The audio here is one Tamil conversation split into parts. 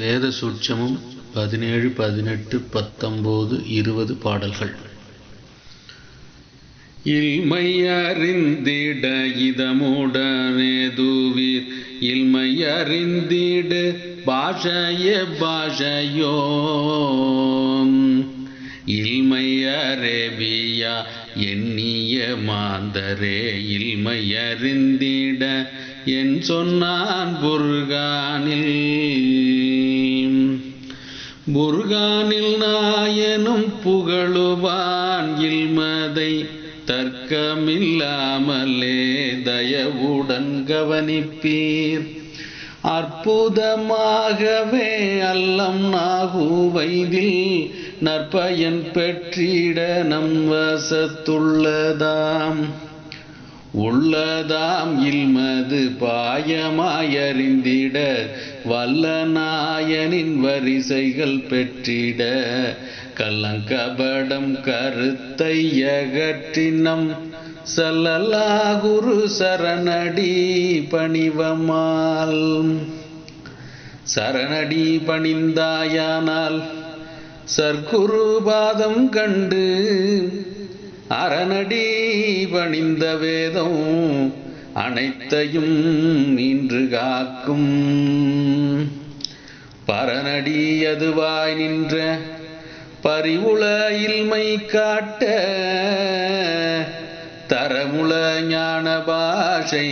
வேத சூட்சமும் பதினேழு பதினெட்டு பத்தொம்போது இருபது பாடல்கள். இல்மையறிந்திட இதமுடனேதுவீர் இல்மையறிந்திடு பாஷைய பாஷயோம். இல்மையரேபியா எண்ணிய மாந்தரே. இல்மையறிந்திட என் சொன்னான் புர்கானில். முருகானில் நாயனும் புகழுவான் இல்மதை தர்க்கமில்லாமலே தயவுடன் கவனிப்பீர். அற்புதமாகவே அல்லம் நாகுவைதில் நற்பயன் பெற்றிட நம் வசத்துள்ளதாம். உள்ளதாம் இல்மது பாயமாயறிந்திட வல்ல நாயனின் வரிசைகள் பெற்றிட. கள்ளங்கபடம் கருத்தை அகற்றினம் சல்லல்லா குரு சரணடி பணிவமால். சரணடி பணிந்தாயானால் சர்க்குரு பாதம் கண்டு அரணடி பணிந்த வேதம் அனைத்தையும் நின்று காக்கும். பரநடி அதுவாய் நின்ற பரிவுள இல்மை காட்ட தரமுள ஞான பாஷை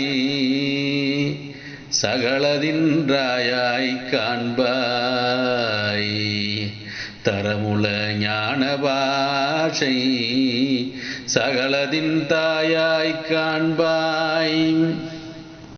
சகலதின்றாயாய் காண்பார். தரமுல ஞான பாஷை சகலதின் தாயாய் காண்பாய்.